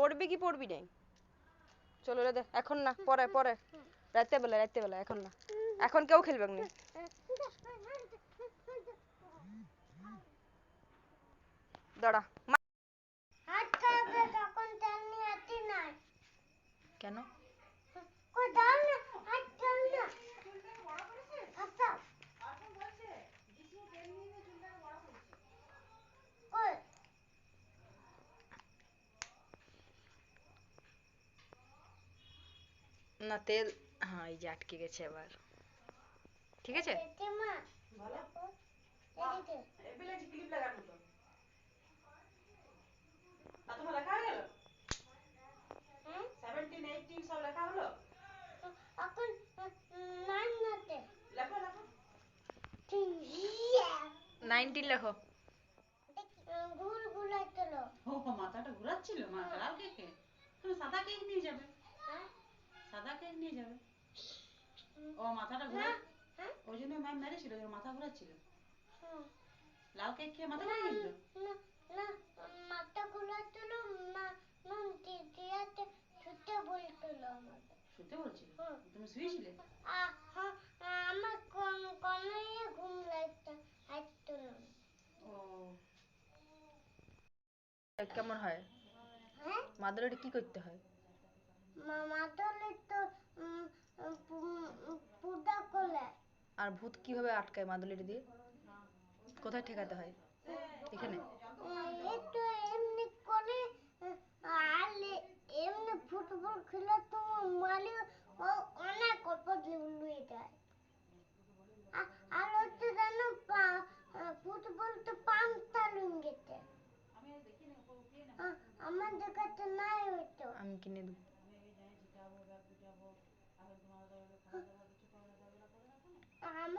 পড়বি কি পড়বি নাই চলো রে এখন না পরে পরে। রাতে বেলা রাতে বেলা এখন না। এখন কেউ খেলবে না? দাঁড়া। কেন? না তেল? হ্যাঁ এই যে আটকে গেছে এবার ঠিক আছে? হয়ে নাইনটিন লেখো। ঘুর মাথাটা ঘুরাচ্ছিল মা লাল কেকে তুমি সাদা কেক নিয়ে যাবে? সাদা কেক নিয়ে যাবে। ও মাথাটা ঘুরা হ্যাঁ ওই জন্য ম্যাম মেরেছিল ওর মাথা ঘুরাচ্ছিল। লাল কেক খেয়ে মাথা না না মাথা দিদিয়াতে বলছিল আমাকে। শুতে বলছিল? তুমি শুয়েছিলে? হ্যাঁ, আমার ঘুম ও। কেমন হয়? হ্যাঁ? মাদুরাটি কি করতে হয়? আর ভূত কীভাবে আটকায় মাদুলিটি দিয়ে? কোথায় ঠেকাতে হয়? এখানে? এমনি করে এমনি ফুটবল খেলে তো মালি ও অনেক অল্প লুয়ে যায়। আর হচ্ছে জানো ফুটবল তো পাঁচটা লুঙ্গিতে। আমাদের কাছে নাই হইতো আমি কিনে দেবো।